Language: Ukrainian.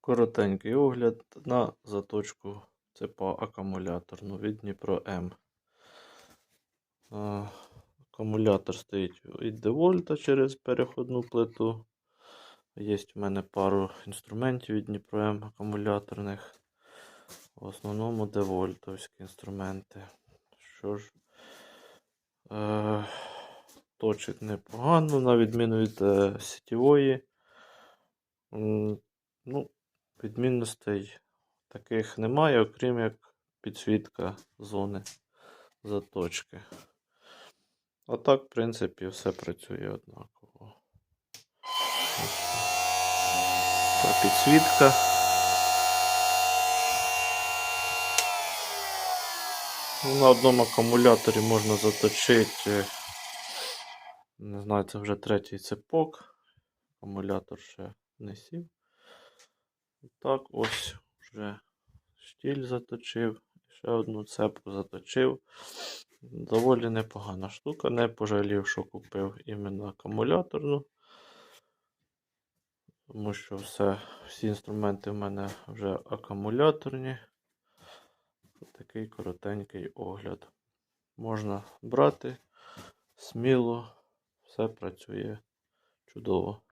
Коротенький огляд на заточку цепа акумуляторну від Дніпро М. Акумулятор стоїть від Девольта через переходну плиту. Є в мене пару інструментів від Дніпро М акумуляторних. В основному девольтовські інструменти. Що ж, е, точить непогано, на відміну від е, сітєвої. Ну, відмінностей таких немає, окрім як підсвітка зони заточки. А так, в принципі, все працює однаково. Та підсвітка. Ну, На одному акумуляторі можна заточити, не знаю, це вже третій цепок. Акумулятор ще не сів. Так, ось вже штіль заточив, ще одну цепку заточив. Доволі непогана штука. Не пожалів, що купив іменно акумуляторну. Тому що все, всі інструменти в мене вже акумуляторні. Такий коротенький огляд. Можна брати сміло, все працює чудово.